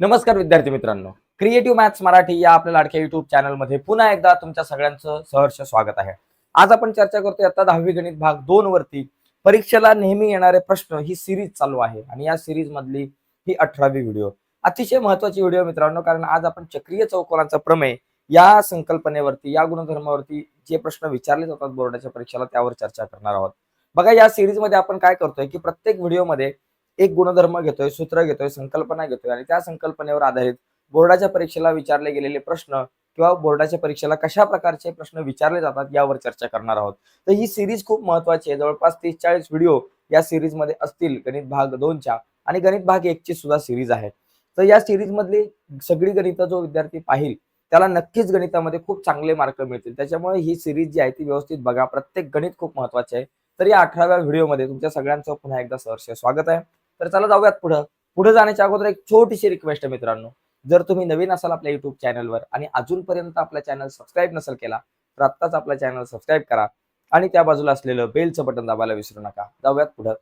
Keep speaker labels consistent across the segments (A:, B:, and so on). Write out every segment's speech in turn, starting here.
A: नमस्कार विद्यार्थी मित्रांनो. क्रिएटिव्ह मॅथ्स मराठी या आपल्या लाडक्या युट्यूब चॅनलमध्ये पुन्हा एकदा तुमच्या सगळ्यांचं सहर्ष स्वागत आहे. आज आपण चर्चा करतोय आता दहावी गणित भाग दोन वरती परीक्षेला नेहमी येणारे प्रश्न ही सिरीज चालू आहे आणि या सिरीज मधली ही अठरावी व्हिडिओ अतिशय महत्वाची व्हिडिओ मित्रांनो कारण आज आपण चक्रीय चौकोनाचा प्रमेय या संकल्पनेवरती या गुणधर्मावरती जे प्रश्न विचारले जातात बोर्डाच्या परीक्षेला त्यावर चर्चा करणार आहोत. बघा या सिरीजमध्ये आपण काय करतोय की प्रत्येक व्हिडिओमध्ये एक गुणधर्म घेतोय सूत्र घेतोय संकल्पना घेतोय आणि त्या संकल्पनेवर आधारित बोर्डाच्या परीक्षेला विचारले गेलेले प्रश्न किंवा बोर्डाच्या परीक्षेला कशा प्रकारचे प्रश्न विचारले जातात यावर चर्चा करणार आहोत. तर ही सिरीज खूप महत्वाची आहे. जवळपास तीस चाळीस व्हिडिओ या सिरीजमध्ये असतील. गणित भाग दोनच्या आणि गणित भाग एकची सुद्धा सिरीज आहे. तर या सिरीज मधली सगळी गणित जो विद्यार्थी पाहिल त्याला नक्कीच गणितामध्ये खूप चांगले मार्क मिळतील. त्याच्यामुळे ही सिरीज जी आहे ती व्यवस्थित बघा. प्रत्येक गणित खूप महत्त्वाचे आहे. तर या अठराव्या व्हिडिओमध्ये तुमच्या सगळ्यांचं पुन्हा एकदा सहर्ष स्वागत आहे. तर चला जाऊयात पुढं. पुढे जाण्याच्या अगोदर एक छोटीशी रिक्वेस्ट आहे मित्रांनो. जर तुम्ही नवीन असाल आपल्या युट्यूब चॅनलवर आणि अजूनपर्यंत आपला चॅनल सबस्क्राईब नसेल केला तर आत्ताच आपला चॅनल सबस्क्राईब करा आणि त्या बाजूला असलेलं बेलचं बटन दाबायला विसरू नका. जाऊयात पुढं.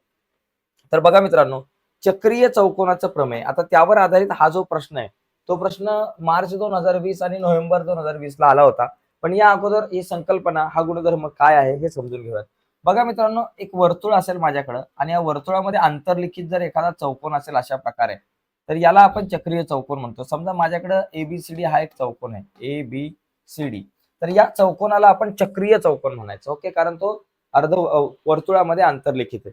A: तर बघा मित्रांनो चक्रीय चौकोनाचं प्रमेय. आता त्यावर आधारित हा जो प्रश्न आहे तो प्रश्न मार्च दोन हजार वीस आणि नोव्हेंबर दोन हजार वीस ला आला होता. पण या अगोदर ही संकल्पना हा गुणधर्म काय आहे हे समजून घेऊयात. बघा मित्रांनो एक वर्तुळ असेल माझ्याकडं आणि या वर्तुळामध्ये आंतरलिखित जर एखादा चौकोन असेल अशा प्रकारे तर याला आपण चक्रीय चौकोन म्हणतो. समजा माझ्याकडे एबीसीडी हा एक चौकोन आहे. ए बी सी डी तर या चौकोनाला आपण चक्रीय चौकोन म्हणायचं. ओके? कारण तो अर्ध वर्तुळामध्ये आंतरलिखित आहे.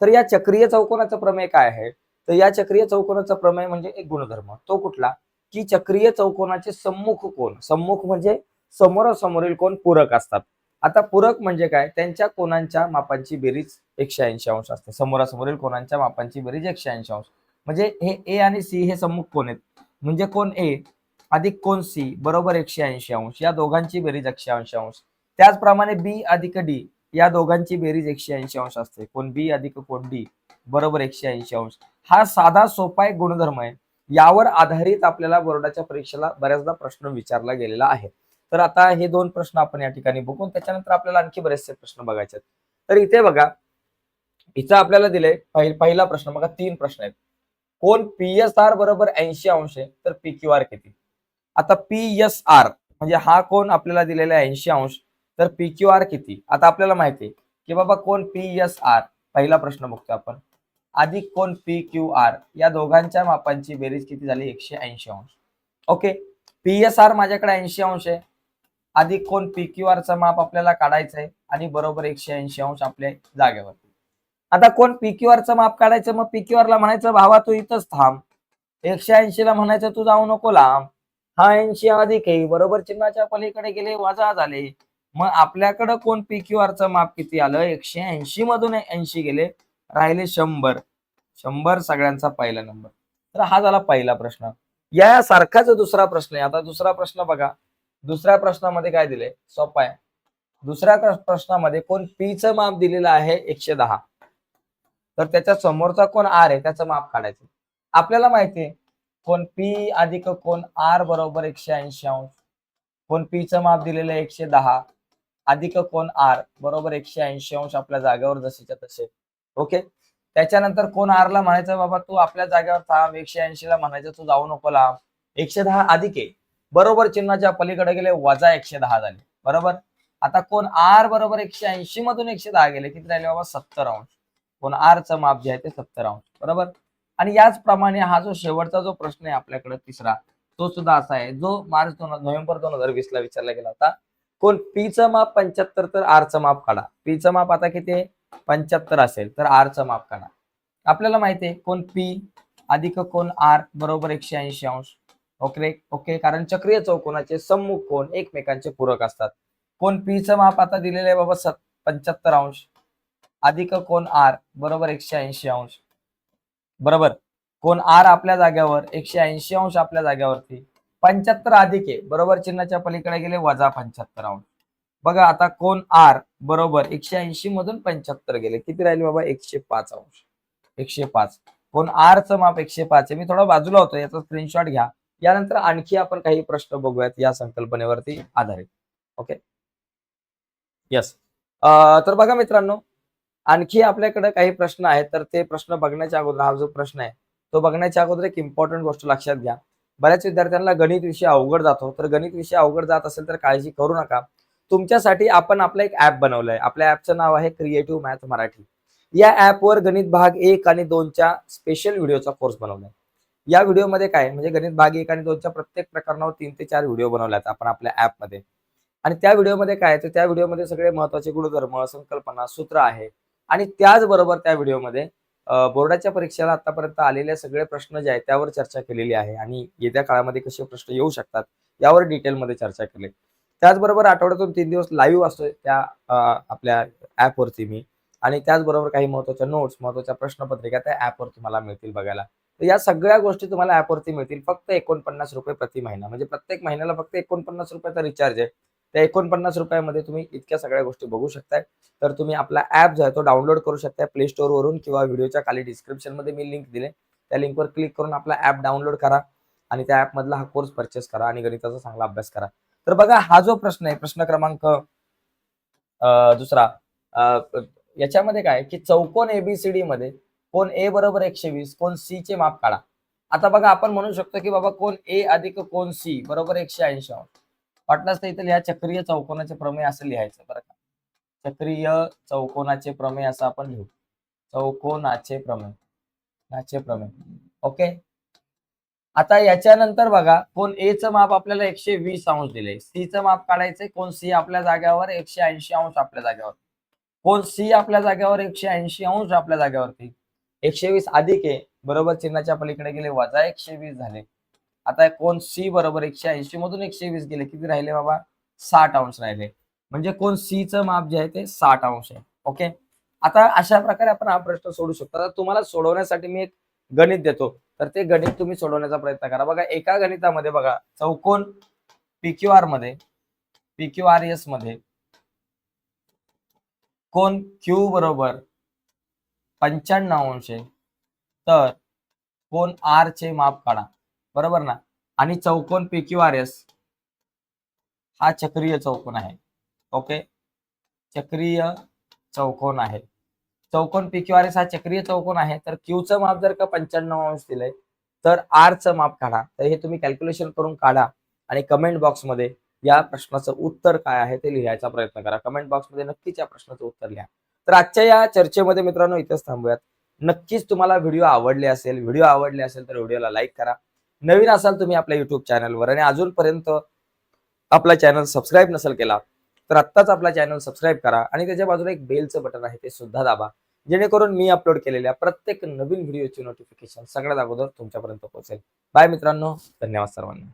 A: तर या चक्रीय चौकोनाचं प्रमेय काय आहे? तर या चक्रीय चौकोनाचा प्रमेय म्हणजे एक गुणधर्म. तो कुठला? की चक्रीय चौकोनाचे सम्मुख कोण सम्मुख म्हणजे समोरासमोरील कोण पूरक असतात. आता पूरक म्हणजे काय? त्यांच्या कोणांच्या मापांची बेरीज एकशे ऐंशी अंश असते. समोरासमोरील कोणांच्या मापांची बेरीज एकशे ऐंशी अंश. म्हणजे हे ए आणि सी हे सम्मुख कोण आहेत? म्हणजे कोण ए अधिक कोण सी बरोबर एकशे ऐंशी अंश? या दोघांची बेरीज एकशे ऐंशी अंश. त्याचप्रमाणे बी अधिक डी या दोघांची बेरीज एकशे ऐंशी अंश असते. कोण बी अधिक कोण डी बरोबर एकशे ऐंशी अंश. हा साधा सोपा एक गुणधर्म आहे. यावर आधारित आपल्याला बोर्डाच्या परीक्षेला बऱ्याचदा प्रश्न विचारला गेलेला आहे. तर आता हे दोन प्रश्न आपण या ठिकाणी बघून त्याच्यानंतर आपल्याला आणखी बरेचसे प्रश्न बघायचे आहेत. तर इथे बघा इथं आपल्याला दिले पहिला प्रश्न बघा तीन प्रश्न आहेत. कोण पी एस आर बरोबर ऐंशी अंश आहे तर पी क्यू आर किती? आता पी एस आर म्हणजे हा कोण आपल्याला दिलेला आहे ऐंशी अंश तर पी क्यू आर किती? आता आपल्याला माहिती आहे की बाबा कोण पी एस आर पहिला प्रश्न बघतो आपण. अधिक कोण पी क्यू आर या दोघांच्या मापांची बेरीज किती झाली? एकशे ऐंशी अंश. ओके? पी एस आर माझ्याकडे ऐंशी अंश आहे अधिक कोण पी चा माप आपल्याला काढायचं आहे आणि बरोबर एकशे ऐंशी अंश आपल्या जागेवर आता कोण पी क्यू माप काढायचं मग पी क्यू म्हणायचं भावा तू इथंच थांब. एकशे ऐंशी ला म्हणायचं तू जाऊ नको लांब. हा ऐंशी अधिक आहे बरोबर चिन्हाच्या पलीकडे गेले वजा झाले. मग आपल्याकडं कोण पी क्यू माप किती आलं? एकशे ऐंशी मधून ऐंशी गेले राहिले शंभर. शंभर सगळ्यांचा पहिला नंबर. तर हा झाला पहिला प्रश्न. या सारखाच दुसरा प्रश्न आहे. आता दुसरा प्रश्न बघा. दुसऱ्या प्रश्नामध्ये काय दिले सोपा आहे. दुसऱ्या प्रश्नामध्ये कोण पी माप दिलेलं आहे एकशे दहा? तर त्याच्या समोरचा कोण आर आहे त्याचं माप काढायचं. आपल्याला माहिती आहे कोण पी अधिक कोण आर बरोबर एकशे ऐंशी अंश? कोण पी माप दिलेलं आहे एकशे दहा? अधिक कोण आर बरोबर एकशे ऐंशी अंश आपल्या जागेवर जसेच्या तसे. ओके? त्याच्यानंतर कोण आरला म्हणायचं बाबा तू आपल्या जागेवर थांब एकशे ऐंशी ला म्हणायचं तू जाऊ नको लांब. एकशे दहा अधिक आहे. बरोबर चिन्हाच्या पलीकडे गेले वजा एकशे दहा झाले. बरोबर? आता कोण आर बरोबर एकशे ऐंशी मधून एकशे दहा गेले किती राहिले बाबा सत्तर अंश. कोण आरचं माप जे आहे ते सत्तर अंश. बरोबर? आणि याचप्रमाणे हा जो शेवटचा जो प्रश्न आहे आपल्याकडे तिसरा तो सुद्धा असा आहे. जो मार्च दोन नोव्हेंबर दोन हजार वीस ला विचारला गेला होता कोण पीचं माप पंच्याहत्तर तर आरचं माप काढा. पीचं माप आता किती आहे? पंच्याहत्तर असेल तर आरचं माप काढा. आपल्याला माहिती आहे कोण पी अधिक कोण आर बरोबर एकशे ऐंशी अंश. Okay okay. कारण चक्रीय चौकोनाचे सम्मुख कोण? एकमेकांचे पूरक असतात. कोण पीचं माप आता दिलेलं आहे बाबा सत पंच्याहत्तर अंश. अधिक कोण आर बरोबर एकशे ऐंशी अंश. बरोबर. कोण आर आपल्या जाग्यावर? एकशे ऐंशी अंश आपल्या जाग्यावरती. पंच्याहत्तर अधिक आहे. बरोबर चिन्हाच्या पलीकडे गेले वजा पंच्याहत्तर अंश. बघा आता कोण आर बरोबर एकशे ऐंशी मधून पंच्याहत्तर गेले. किती राहिले बाबा? एकशे पाच अंश. एकशे पाच. कोण आर च माप एकशे पाच आहे? मी थोडा बाजूला होतो याचा स्क्रीनशॉट घ्या. यानंतर आणखी आपण काही प्रश्न बघूयात या संकल्पनेवरती आधारित. ओके येस तर बघा मित्रांनो आणखी आपल्याकडे काही प्रश्न आहेत तर ते प्रश्न बघण्याच्या अगोदर हा जो प्रश्न आहे तो बघण्याच्या अगोदर एक इम्पॉर्टंट गोष्ट लक्षात घ्या. बऱ्याच विद्यार्थ्यांना गणित विषय अवघड जातो तर गणित विषय अवघड जात असेल तर काळजी करू नका. तुमच्यासाठी आपण आपलं एक ऍप बनवलंय. आपल्या ऍपचं नाव आहे क्रिएटिव्ह मॅथ मराठी या ऍपवर गणित भाग एक आणि दोनच्या स्पेशल व्हिडिओचा कोर्स बनवलाय. या व्हिडिओमध्ये काय म्हणजे गणित भाग एक आणि दोनच्या प्रत्येक प्रकरणावर तीन ते चार व्हिडिओ बनवल्यात आपण आपल्या ऍपमध्ये आणि त्या व्हिडिओमध्ये काय तर त्या व्हिडिओमध्ये सगळे महत्त्वाचे गुणधर्म संकल्पना सूत्र आहे. आणि त्याचबरोबर त्या व्हिडिओमध्ये बोर्डाच्या परीक्षेला आतापर्यंत आलेले सगळे प्रश्न जे आहेत त्यावर चर्चा केलेली आहे. आणि येत्या काळामध्ये कसे प्रश्न येऊ शकतात यावर डिटेलमध्ये चर्चा केली. त्याचबरोबर आठवड्यातून तीन दिवस लाईव्ह असतोय त्या आपल्या ऍपवरती मी. आणि त्याचबरोबर काही महत्त्वाच्या नोट्स महत्त्वाच्या प्रश्नपत्रिका त्या ऍपवर तुम्हाला मिळतील बघायला. तर या सगळ्या गोष्टी तुम्हाला ॲपवरती मिळतील. फक्त एकोणपन्नास रुपये प्रति महिना. म्हणजे प्रत्येक महिन्याला फक्त एकोणपन्नास रुपयाचा रिचार्ज आहे. त्या एकोणपन्नास रुपयामध्ये तुम्ही इतक्या सगळ्या गोष्टी बघू शकताय. तर तुम्ही आपला ऍप जो आहे तो डाउनलोड करू शकता प्ले स्टोअर वरून किंवा व्हिडिओच्या खाली डिस्क्रिप्शनमध्ये मी लिंक दिले. त्या लिंकवर क्लिक करून आपला ऍप डाउनलोड करा आणि त्या ऍप मधला हा कोर्स परचेस करा आणि गणिताचा चांगला अभ्यास करा. तर बघा हा जो प्रश्न आहे प्रश्न क्रमांक दुसरा याच्यामध्ये काय की चौकोन एबीसीडी मध्ये कोण ए बरोबर एकशे वीस कोण सी चे माप काढा. आता बघा आपण म्हणू शकतो की बाबा कोण ए अधिक कोण सी बरोबर एकशे ऐंशी. अंश वाटलंच तर इथे लिहा चक्रीय चौकोनाचे प्रमेय असं लिहायचं बरं का. चक्रीय चौकोनाचे प्रमेय असं आपण लिहू. चौकोनाचे प्रमेय. नाचे प्रमेय. ओके? आता याच्यानंतर बघा कोण ए चं माप आपल्याला एकशे वीस अंश दिले सी च माप काढायचंय कोण सी आपल्या जाग्यावर एकशे ऐंशी अंश आपल्या जाग्यावर. कोण सी आपल्या जाग्यावर एकशे ऐंशी अंश आपल्या जाग्यावरती? एकशे वीस अधिक आहे. बरोबर चिन्हाच्या पलीकडे गेले वजा एकशे वीस झाले. आता कोण सी बरोबर एकशे ऐंशी मधून एकशे वीस गेले किती राहिले बाबा? साठ अंश राहिले. म्हणजे कोण सी च माप जे आहे ते साठ अंश आहे. ओके? आता अशा प्रकारे आपण हा प्रश्न सोडू शकतो. आता तुम्हाला सोडवण्यासाठी मी एक गणित देतो. तर ते गणित तुम्ही सोडवण्याचा प्रयत्न करा. बघा एका गणितामध्ये बघा चौकोन पीक्यू आरमध्ये पीक्यू आर एसमध्ये कोण क्यू बरोबर पंच्याण्णव अंश आहे तर कोण आर चे माप काढा. बरोबर ना? आणि चौकोन पी क्यू आर एस हा चक्रीय चौकोन आहे. ओके? चक्रीय चौकोन आहे. चौकोन पी क्यू आर एस हा चक्रीय चौकोन आहे. तर क्यूचं माप जर का पंच्याण्णव अंश दिलंय तर आरचं माप काढा. तर हे तुम्ही कॅल्क्युलेशन करून काढा आणि कमेंट बॉक्समध्ये या प्रश्नाचं उत्तर काय आहे ते लिहायचा प्रयत्न करा. कमेंट बॉक्समध्ये नक्कीच या प्रश्नाचं उत्तर लिहा. तर आजच्या या चर्चेमध्ये मित्रांनो इथेच थांबूयात. नक्कीच तुम्हाला व्हिडिओ आवडले असेल व्हिडिओ आवडले असेल तर व्हिडिओला लाईक करा. नवीन असाल तुम्ही आपल्या युट्यूब चॅनलवर आणि अजूनपर्यंत आपला चॅनल सबस्क्राईब नसेल केला तर आत्ताच आपला चॅनल सबस्क्राईब करा आणि त्याच्या बाजूला एक बेलचं बटन आहे ते सुद्धा दाबा. जेणेकरून मी अपलोड केलेल्या प्रत्येक नवीन व्हिडिओची नोटिफिकेशन सगळ्यात अगोदर तुमच्यापर्यंत पोहोचेल. बाय मित्रांनो. धन्यवाद सर्वांना.